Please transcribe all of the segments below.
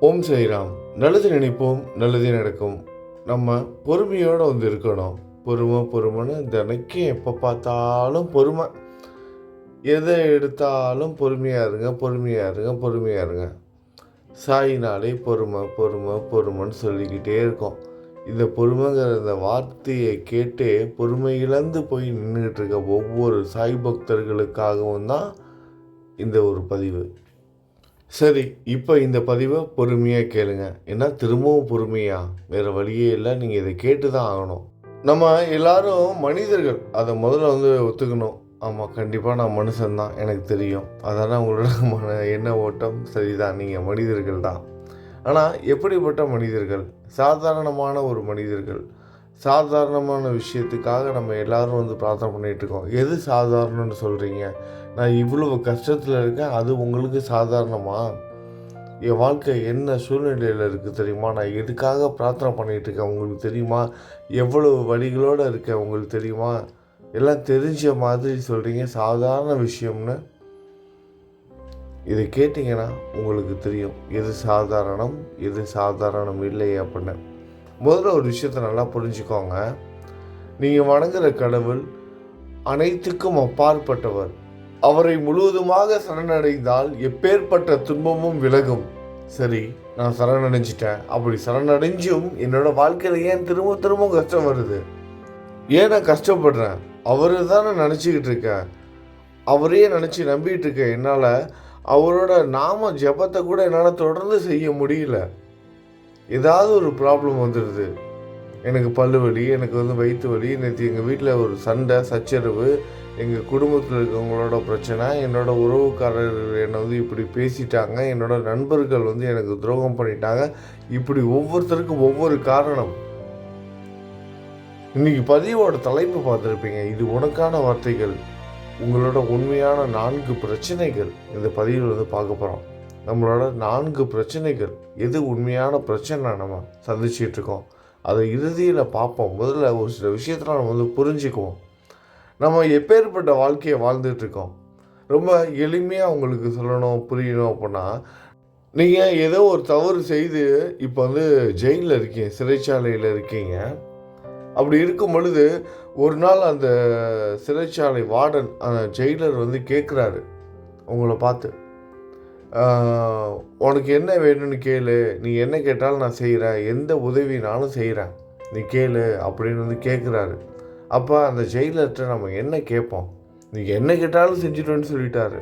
ஓம் சாய்ராம் நல்லது நினைப்போம் நல்லதே நடக்கும். நம்ம பொறுமையோடு வந்து இருக்கணும். பொறுமை பொறுமைன்னு தினைக்கும் எப்போ பார்த்தாலும் பொறுமை. எதை எடுத்தாலும் பொறுமையாக இருங்க பொறுமையாக இருங்க பொறுமையாக இருங்க. சாயினாலே பொறுமை பொறுமை பொறுமைன்னு சொல்லிக்கிட்டே இருக்கோம். இந்த பொறுமைங்கிற இந்த வார்த்தையை கேட்டு பொறுமை இழந்து போய் நின்றுட்டு இருக்க ஒவ்வொரு சாய் பக்தர்களுக்காகவும் தான் இந்த ஒரு பதிவு. சரி இப்போ இந்த பதிவை பொறுமையாக கேளுங்க. ஏன்னா திரும்பவும் பொறுமையா. வேறு வழியே இல்லை. நீங்கள் இதை கேட்டு தான் ஆகணும். நம்ம எல்லாரும் மனிதர்கள். அதை முதல்ல வந்து ஒத்துக்கணும். ஆமாம் கண்டிப்பாக நான் மனுஷன்தான் எனக்கு தெரியும். அதனால் உங்களோட மன எண்ண ஓட்டம்? சரிதான். நீங்கள் மனிதர்கள் தான். ஆனால் எப்படிப்பட்ட மனிதர்கள்? சாதாரணமான ஒரு மனிதர்கள். சாதாரணமான விஷயத்துக்காக நம்ம எல்லாரும் வந்து பிரார்த்தனை பண்ணிகிட்டு இருக்கோம். எது சாதாரணம்னு சொல்கிறீங்க நான் இவ்வளவு கஷ்டத்தில் இருக்கேன் அது உங்களுக்கு சாதாரணமா? என் வாழ்க்கை என்ன சூழ்நிலையில் இருக்குது தெரியுமா? நான் எதுக்காக பிரார்த்தனை பண்ணிகிட்டு இருக்கேன்? உங்களுக்கு தெரியுமா? எவ்வளவு வழிகளோடு இருக்கேன் உங்களுக்கு தெரியுமா? எல்லாம் தெரிஞ்ச மாதிரி சொல்கிறீங்க சாதாரண விஷயம்னு. இதை கேட்டிங்கன்னா உங்களுக்கு தெரியும் எது சாதாரணம் எது சாதாரணம் இல்லை அப்படின்னு. முதல்ல ஒரு விஷயத்த நல்லா புரிஞ்சுக்கோங்க. நீங்கள் வணங்குற கடவுள் அனைத்துக்கும் அப்பாற்பட்டவர். அவரை முழுவதுமாக சரணடைந்தால் எப்பேற்பட்ட துன்பமும் விலகும். சரி நான் சரணடைஞ்சிட்டேன். அப்படி சரணடைஞ்சும் என்னோட வாழ்க்கையில் ஏன் திரும்ப திரும்ப கஷ்டம் வருது? ஏன் நான் கஷ்டப்படுறேன்? அவரு தான் நான் நினச்சிக்கிட்டு இருக்கேன். அவரையே நினச்சி நம்பிக்கிட்டு இருக்கேன் என்னால் அவரோட நாம ஜெபத்தை கூட என்னால் தொடர்ந்து செய்ய முடியல. ஏதாவது ஒரு ப்ராப்ளம் வந்துடுது. எனக்கு பல்லு வலி எனக்கு வந்து வயிற்று வலி நேற்று எங்கள் வீட்டில் ஒரு சண்டை சச்சரவு எங்கள் குடும்பத்தில் இருக்கவங்களோட பிரச்சனை என்னோட உறவுக்காரர் என்னை வந்து இப்படி பேசிட்டாங்க என்னோடய நண்பர்கள் வந்து எனக்கு துரோகம் பண்ணிட்டாங்க. இப்படி ஒவ்வொருத்தருக்கும் ஒவ்வொரு காரணம். இன்னைக்கு பதிவோட தலைப்பு பார்த்துருப்பீங்க. இது உனக்கான வார்த்தைகள் உங்களோட உண்மையான நான்கு பிரச்சனைகள். இந்த பதிவில் வந்து பார்க்க போகிறோம் நம்மளோட நான்கு பிரச்சனைகள். எது உண்மையான பிரச்சனை நம்ம சந்திச்சிட்ருக்கோம் இருக்கோம். அதை இறுதியில் பார்ப்போம். முதல்ல ஒரு சில விஷயத்தில் நம்ம வந்து புரிஞ்சுக்குவோம். நம்ம எப்பேற்பட்ட வாழ்க்கையை வாழ்ந்துட்டுருக்கோம். ரொம்ப எளிமையாக உங்களுக்கு சொல்லணும் புரியணும் அப்படின்னா நீங்கள் ஏதோ ஒரு தவறு செய்து இப்போ வந்து ஜெயிலில் இருக்கீங்க சிறைச்சாலையில் இருக்கீங்க. அப்படி இருக்கும் பொழுது ஒரு நாள் அந்த சிறைச்சாலை வார்டன் அந்த ஜெயிலர் வந்து கேட்குறாரு உங்களை பார்த்து. உனக்கு என்ன வேணும்னு கேளு. நீ என்ன கேட்டாலும் நான் செய்கிறேன் எந்த உதவினாலும் செய்கிறேன் நீ கேளு அப்படின்னு வந்து கேட்குறாரு அப்போ அந்த ஜெயிலர்கிட்ட நம்ம என்ன கேட்போம்? நீ என்ன கேட்டாலும் செஞ்சிடுவேன்னு சொல்லிட்டாரு.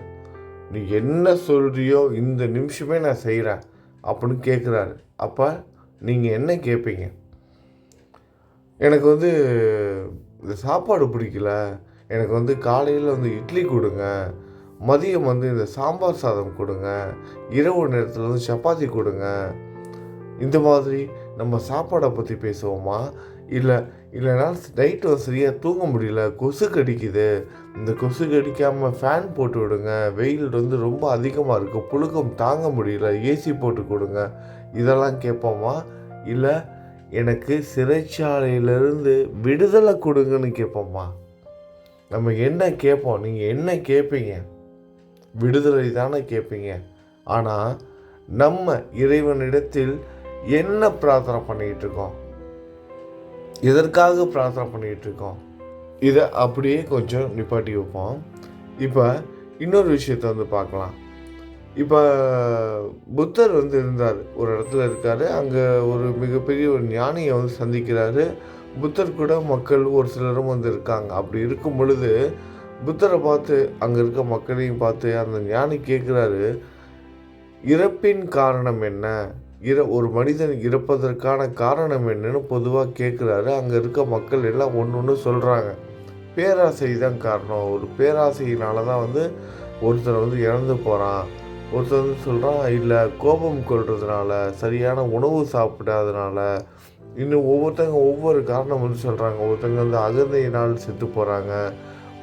நீ என்ன சொல்கிறியோ இந்த நிமிஷமே நான் செய்கிறேன் அப்படின்னு கேட்குறாரு அப்போ நீங்கள் என்ன கேட்பீங்க எனக்கு வந்து இந்த சாப்பாடு பிடிக்கல. எனக்கு வந்து காலையில் வந்து இட்லி கொடுங்க. மதியம் வந்து இந்த சாம்பார் சாதம் கொடுங்க. இரவு நேரத்தில் வந்து சப்பாத்தி கொடுங்க. இந்த மாதிரி நம்ம சாப்பாடை பற்றி பேசுவோமா? இல்லை இல்லைனா நைட்டு சரியாக தூங்க முடியல கொசு கடிக்குது இந்த கொசு கடிக்காமல் ஃபேன் போட்டு விடுங்க. வெயில் வந்து ரொம்ப அதிகமாக இருக்குது புழுக்கம் தாங்க முடியல. ஏசி போட்டு கொடுங்க. இதெல்லாம் கேட்போமா? இல்லை எனக்கு சிறைச்சாலையிலிருந்து விடுதலை கொடுங்கன்னு கேட்போம்மா நம்ம என்ன கேட்போம்? நீங்கள் என்ன கேட்பீங்க? விடுதலை தானே கேட்பீங்க. ஆனால் நம்ம இறைவனிடத்தில் என்ன பிரார்த்தனை பண்ணிக்கிட்டு இருக்கோம்? எதற்காக பிரார்த்தனை பண்ணிக்கிட்டு இருக்கோம்? இதை அப்படியே கொஞ்சம் நிப்பாட்டி வைப்போம். இப்போ இன்னொரு விஷயத்தை வந்து பார்க்கலாம். இப்போ புத்தர் வந்து இருந்தார். ஒரு இடத்துல இருக்கார். அங்கே ஒரு மிகப்பெரிய ஒரு ஞானியை வந்து சந்திக்கிறாரு. புத்தர் கூட மக்கள் ஒரு சிலரும் வந்து இருக்காங்க. அப்படி இருக்கும் பொழுது புத்தரை பார்த்து அங்கே இருக்க மக்களையும் பார்த்து அந்த ஞானி கேட்குறாரு இறப்பின் காரணம் என்ன? இற ஒரு மனிதன் இறப்பதற்கான காரணம் என்னன்னு பொதுவாக கேட்குறாரு அங்கே இருக்க மக்கள் எல்லாம் ஒன்று ஒன்று சொல்கிறாங்க பேராசை தான் காரணம். ஒரு பேராசையினால தான் வந்து ஒருத்தர் வந்து இறந்து போகிறான் ஒருத்தர் வந்து சொல்கிறான் இல்லை கோபம் கொள்றதுனால சரியான உணவு சாப்பிடாதனால இன்னும் ஒவ்வொருத்தங்க ஒவ்வொரு காரணம் வந்து சொல்கிறாங்க ஒருத்தங்க வந்து அகந்தையினால் செத்து போகிறாங்க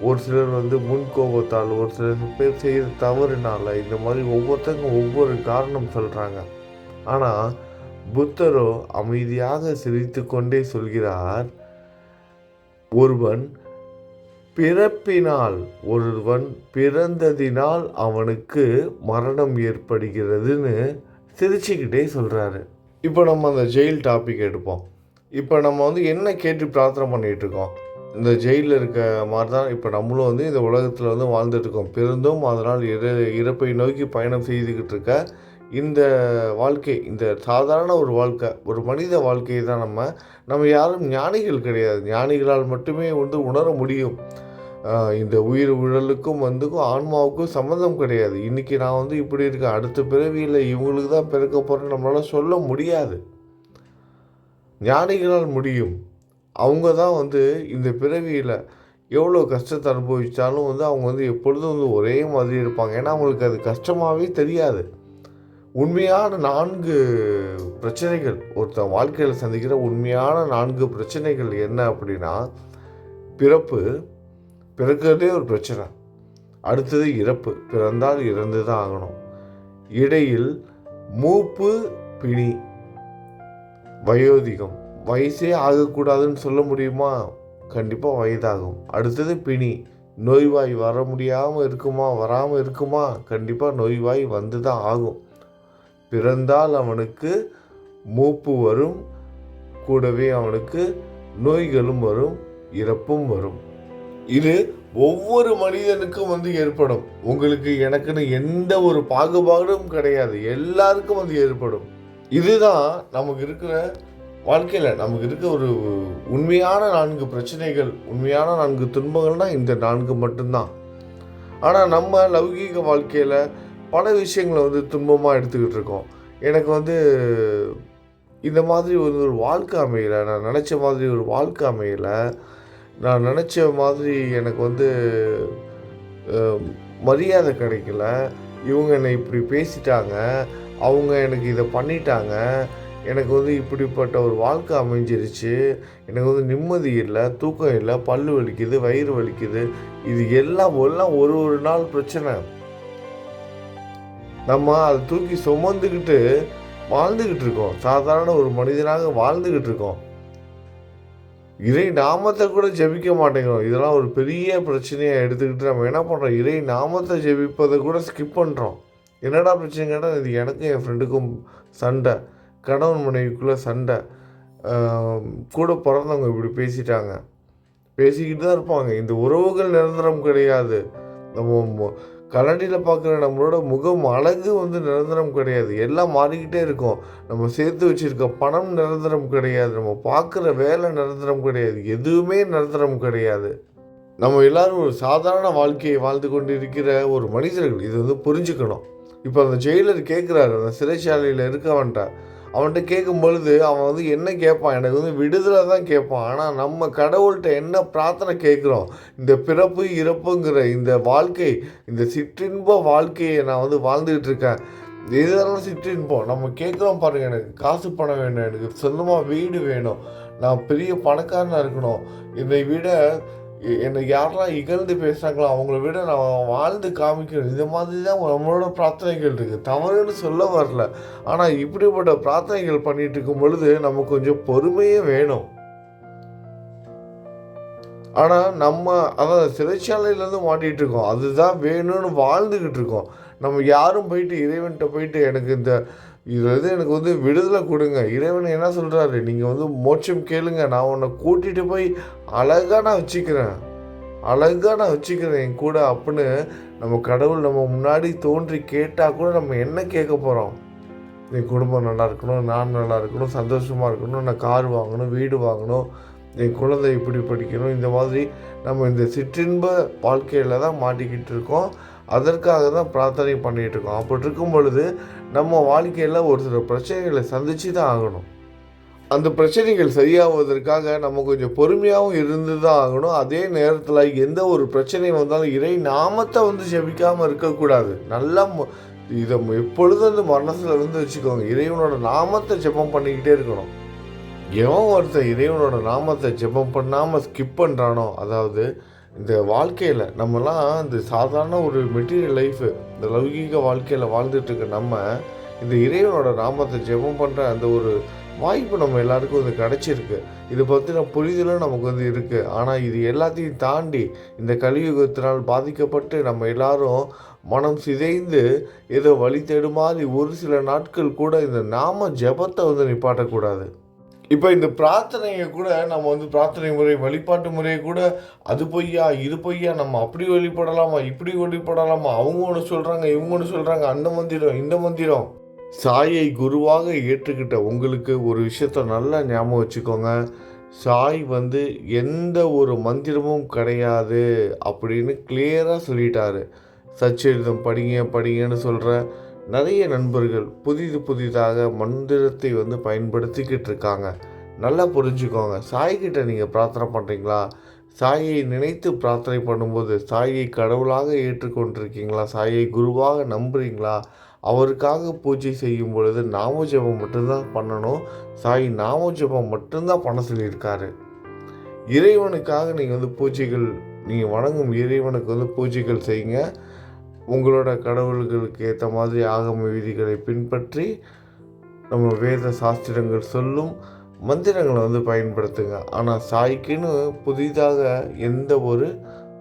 ஒரு சிலர் வந்து முன் கோபத்தால் ஒரு சிலர் பேர் செய்கிற தவறுனால இந்த மாதிரி ஒவ்வொருத்தங்க ஒவ்வொரு காரணம் சொல்கிறாங்க ஆனால் புத்தரோ அமைதியாக சிரித்து கொண்டே சொல்கிறார் ஒருவன் பிறப்பினால் ஒருவன் பிறந்ததினால் அவனுக்கு மரணம் ஏற்படுகிறதுன்னு சிரிச்சுக்கிட்டே சொல்கிறாரு இப்போ நம்ம அந்த ஜெயில் டாபிக் எடுப்போம். இப்போ நம்ம வந்து என்ன கேட்டு பிரார்த்தனை பண்ணிகிட்டு இருக்கோம்? இந்த ஜெயிலில் இருக்க மாதிரி தான் இப்போ நம்மளும் வந்து இந்த உலகத்தில் வந்து வாழ்ந்துட்டுருக்கோம் பிறந்தும் அதனால் இற இறப்பை நோக்கி பயணம் செய்துக்கிட்டு இருக்க இந்த வாழ்க்கை இந்த சாதாரண ஒரு வாழ்க்கை ஒரு மனித வாழ்க்கையை தான் நம்ம நம்ம யாரும் ஞானிகள் கிடையாது. ஞானிகளால் மட்டுமே வந்து உணர முடியும். இந்த உயிர் உழலுக்கும் வந்துக்கும் ஆன்மாவுக்கும் சம்மந்தம் கிடையாது. இன்றைக்கி நான் வந்து இப்படி இருக்கேன். அடுத்த பிறவியில் இவங்களுக்கு தான் பிறக்க போகிறேன்னு நம்மளால் சொல்ல முடியாது. ஞானிகளால் முடியும். அவங்க தான் வந்து இந்த பிறவியில் எவ்வளோ கஷ்டத்தை அனுபவித்தாலும் வந்து அவங்க வந்து எப்பொழுதும் வந்து ஒரே மாதிரி இருப்பாங்க. ஏன்னா அவங்களுக்கு அது கஷ்டமாகவே தெரியாது. உண்மையான நான்கு பிரச்சனைகள் ஒருத்தன் வாழ்க்கையில் சந்திக்கிற உண்மையான நான்கு பிரச்சனைகள் என்ன அப்படின்னா பிறப்பு பிறக்கிறதே ஒரு பிரச்சனை. அடுத்தது இறப்பு பிறந்தால் இறந்து தான் ஆகணும். இடையில் மூப்பு பிணி வயோதிகம். வயசே ஆகக்கூடாதுன்னு சொல்ல முடியுமா? கண்டிப்பாக வயதாகும். அடுத்தது பிணி. நோய்வாய் வர முடியாமல் இருக்குமா? வராமல் இருக்குமா? கண்டிப்பாக நோய்வாய் வந்து தான் ஆகும். பிறந்தால் அவனுக்கு மூப்பு வரும். கூடவே அவனுக்கு நோய்களும் வரும். இறப்பும் வரும். இது ஒவ்வொரு மனிதனுக்கும் வந்து ஏற்படும். உங்களுக்கு எனக்குன்னு எந்த ஒரு பாகுபாடும் கிடையாது. எல்லாருக்கும் வந்து ஏற்படும். இதுதான் நமக்கு இருக்கிற வாழ்க்கையில் நமக்கு இருக்க ஒரு உண்மையான நான்கு பிரச்சனைகள் உண்மையான நான்கு துன்பங்கள்னா இந்த நான்கு மட்டும்தான். ஆனால் நம்ம லௌகீக வாழ்க்கையில் பல விஷயங்களை வந்து துன்பமாக எடுத்துக்கிட்டு இருக்கோம். எனக்கு வந்து இந்த மாதிரி ஒரு ஒரு வாழ்க்கை அமையலை நான் நினச்ச மாதிரி ஒரு வாழ்க்கை அமையலை. நான் நினச்ச மாதிரி எனக்கு வந்து மரியாதை கிடைக்கல. இவங்க என்னை இப்படி பேசிட்டாங்க. அவங்க எனக்கு இதை பண்ணிட்டாங்க. எனக்கு வந்து இப்படிப்பட்ட ஒரு வாழ்க்கை அமைஞ்சிருச்சு. எனக்கு வந்து நிம்மதி இல்லை தூக்கம் இல்லை பல்லு வலிக்குது வயிறு வலிக்குது. இது எல்லாம் எல்லாம் ஒரு ஒரு நாள் பிரச்சனை. நம்ம அதை தூக்கி சுமந்துக்கிட்டு வாழ்ந்துக்கிட்டு இருக்கோம். சாதாரண ஒரு மனிதனாக வாழ்ந்துக்கிட்டு இருக்கோம். இறை நாமத்தை கூட ஜெபிக்க மாட்டேங்கிறோம். இதெல்லாம் ஒரு பெரிய பிரச்சனையாக எடுத்துக்கிட்டு நம்ம என்ன பண்ணுறோம் இறை நாமத்தை ஜெபிப்பதை கூட ஸ்கிப் பண்ணுறோம் என்னடா பிரச்சனை கேட்டால் இது எனக்கும் என் ஃப்ரெண்டுக்கும் சண்டை. கணவன் மனைவிக்குள்ளே சண்டை. கூட பிறந்தவங்க இப்படி பேசிட்டாங்க. பேசிக்கிட்டு தான் இருப்பாங்க. இந்த உறவுகள் நிரந்தரம் கிடையாது. நம்ம கலண்டியில் பார்க்குற நம்மளோட முகம் அழகு வந்து நிரந்தரம் கிடையாது. எல்லாம் மாறிக்கிட்டே இருக்கும். நம்ம சேர்த்து வச்சுருக்க பணம் நிரந்தரம் கிடையாது. நம்ம பார்க்குற வேலை நிரந்தரம் கிடையாது. எதுவுமே நிரந்தரம் கிடையாது. நம்ம எல்லாரும் ஒரு சாதாரண வாழ்க்கையை வாழ்ந்து கொண்டு இருக்கிற ஒரு மனிதர்கள். இது வந்து புரிஞ்சுக்கணும். இப்போ அந்த ஜெயிலர் கேட்குறாரு அந்த சிறைச்சாலையில் இருக்கவன்ட்ட அவன்கிட்ட கேட்கும் பொழுது அவன் வந்து என்ன கேட்பான் எனக்கு வந்து விடுதலை தான் கேட்பான் ஆனால் நம்ம கடவுள்கிட்ட என்ன பிரார்த்தனை கேட்குறோம்? இந்த பிறப்பு இறப்புங்கிற இந்த வாழ்க்கை இந்த சிற்றின்ப வாழ்க்கையை நான் வந்து வாழ்ந்துக்கிட்டு இருக்கேன். இதெல்லாம் சிற்றின்பம். நம்ம கேட்குறோம் பாருங்கள் எனக்கு காசு பணம் வேணும் எனக்கு சொந்தமாக வீடு வேணும் நான் பெரிய பணக்காரனாக இருக்கணும். என்னை விட என்னை யாரெல்லாம் இகழ்ந்து பேசுகிறாங்களோ அவங்கள விட நான் வாழ்ந்து காமிக்கணும் இந்த மாதிரி தான் நம்மளோட பிரார்த்தனைகள் இருக்குது தவறுன்னு சொல்ல வரல. ஆனால் இப்படிப்பட்ட பிரார்த்தனைகள் பண்ணிட்டு இருக்கும் பொழுது நமக்கு கொஞ்சம் பொறுமையே வேணும். ஆனால் நம்ம அதான் சிறைச்சாலையிலேருந்து மாட்டிகிட்டு இருக்கோம். அதுதான் வேணும்னு வாழ்ந்துக்கிட்டு இருக்கோம். நம்ம யாரும் போயிட்டு இறைவன்கிட்ட போயிட்டு எனக்கு இந்த இதில் வந்து எனக்கு வந்து விடுதலை கொடுங்க. இறைவன் என்ன சொல்கிறாரு நீங்கள் வந்து மோட்சம் கேளுங்க. நான் உன்னை கூட்டிகிட்டு போய் அழகாக நான் வச்சுக்கிறேன். அழகாக நான் வச்சுக்கிறேன் என் கூட அப்படின்னு நம்ம கடவுள் நம்ம முன்னாடி தோன்றி கேட்டால் கூட நம்ம என்ன கேட்க போகிறோம் என் குடும்பம் நல்லா இருக்கணும் நான் நல்லா இருக்கணும் சந்தோஷமாக இருக்கணும் நான் கார் வாங்கணும் வீடு வாங்கணும் என் குழந்தை இப்படி படிக்கணும் இந்த மாதிரி நம்ம இந்த சிற்றின்ப வாழ்க்கையில் தான் மாட்டிக்கிட்டு இருக்கோம். அதற்காக தான் பிரார்த்தனை பண்ணிகிட்டு இருக்கோம் அப்படி இருக்கும் பொழுது நம்ம வாழ்க்கையில் ஒரு சில பிரச்சனைகளை சந்தித்து தான் ஆகணும். அந்த பிரச்சனைகள் சரியாவதற்காக நம்ம கொஞ்சம் பொறுமையாகவும் இருந்து தான் ஆகணும். அதே நேரத்தில் எந்த ஒரு பிரச்சனை வந்தாலும் இறை நாமத்தை வந்து ஜெபிக்காமல் இருக்கக்கூடாது. நல்லா இதை எப்பொழுதும் அந்த மனசில் இருந்து வச்சுக்கோங்க. இறைவனோட நாமத்தை ஜெபம் பண்ணிக்கிட்டே இருக்கணும். எவன் ஒருத்தன் இறைவனோட நாமத்தை ஜெபம் பண்ணாமல் ஸ்கிப் பண்ணுறானோ அதாவது இந்த வாழ்க்கையில் நம்மலாம் இந்த சாதாரண ஒரு மெட்டீரியல் லைஃபு இந்த லௌகீக வாழ்க்கையில் வாழ்ந்துட்டுருக்க நம்ம இந்த இறைவனோட நாமத்தை ஜெபம் பண்ணுற அந்த ஒரு வாய்ப்பு நம்ம எல்லாருக்கும் வந்து கிடச்சிருக்கு. இதை பற்றின புரிதலும் நமக்கு வந்து இருக்குது ஆனால் இது எல்லாத்தையும் தாண்டி இந்த கலியுகத்தினால் பாதிக்கப்பட்டு நம்ம எல்லாரும் மனம் சிதைந்து ஏதோ வழி தேடுமாறி ஒரு சில நாட்கள் கூட இந்த நாம ஜெபத்தை வந்து நிப்பாட்டக்கூடாது. இப்போ இந்த பிரார்த்தனையை கூட நம்ம வந்து பிரார்த்தனை முறை வழிபாட்டு முறையை கூட அது பொய்யா இது பொய்யா நம்ம அப்படி வழிபடலாமா இப்படி வழிபடலாமா அவங்க ஒன்று சொல்கிறாங்க இவங்க ஒன்று சொல்கிறாங்க அந்த மந்திரம் இந்த மந்திரம். சாயை குருவாக ஏற்றுக்கிட்ட உங்களுக்கு ஒரு விஷயத்த நல்லா ஞாபகம் வச்சுக்கோங்க. சாய் வந்து எந்த ஒரு மந்திரமும் கிடையாது அப்படின்னு கிளியராக சொல்லிட்டாரு. சச்சரிதம் படிங்க படிங்கன்னு சொல்கிற நிறைய நண்பர்கள் புதிது புதிதாக மந்திரத்தை வந்து பயன்படுத்திக்கிட்டு இருக்காங்க. நல்லா புரிஞ்சுக்கோங்க. சாய்கிட்ட நீங்கள் பிரார்த்தனை பண்ணுறீங்களா சாயை நினைத்து பிரார்த்தனை பண்ணும்போது சாயை கடவுளாக ஏற்றுக்கொண்டிருக்கீங்களா? சாயை குருவாக நம்புறீங்களா? அவருக்காக பூஜை செய்யும் பொழுது நாமஜபம் மட்டும்தான் பண்ணணும். சாய் நாமஜபம் மட்டும்தான் பண்ண சொல்லியிருக்காரு. இறைவனுக்காக நீங்கள் வந்து பூஜைகள் நீங்கள் வணங்கும் இறைவனுக்கு வந்து பூஜைகள் செய்யுங்க. உங்களோட கடவுள்களுக்கு ஏற்ற மாதிரி ஆகம விதிகளை பின்பற்றி நம்ம வேத சாஸ்திரங்கள் சொல்லும் மந்திரங்களை வந்து பயன்படுத்துங்க. ஆனால் சாய்க்குன்னு புதிதாக எந்த ஒரு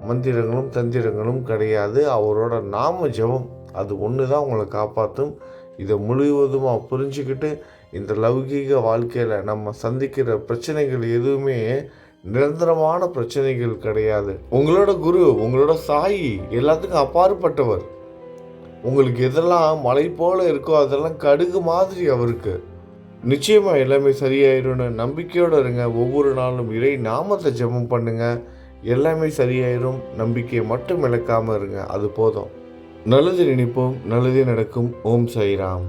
மந்திரங்களும் தந்திரங்களும் கிடையாது. அவரோட நாம ஜெபம். அது ஒன்று தான் உங்களை காப்பாற்றும் இதை முழுவதுமாக புரிஞ்சுக்கிட்டு இந்த லௌகீக வாழ்க்கையில் நம்ம சந்திக்கிற பிரச்சனைகள் எதுவுமே நிரந்தரமான பிரச்சனைகள் கிடையாது. உங்களோட குரு உங்களோட சாயி எல்லாத்துக்கும் அப்பாற்பட்டவர். உங்களுக்கு எதெல்லாம் மலை போல இருக்கோ அதெல்லாம் கடுகு மாதிரி அவருக்கு. நிச்சயமா எல்லாமே சரியாயிரும்னு நம்பிக்கையோடு இருங்க. ஒவ்வொரு நாளும் இறை நாமத்தை ஜெபம் பண்ணுங்க. எல்லாமே சரியாயிரும். நம்பிக்கையை மட்டும் இழக்காமல் இருங்க. அது போதும். நல்லது நினைப்போம். நல்லதே நடக்கும். ஓம் சாய்ராம்.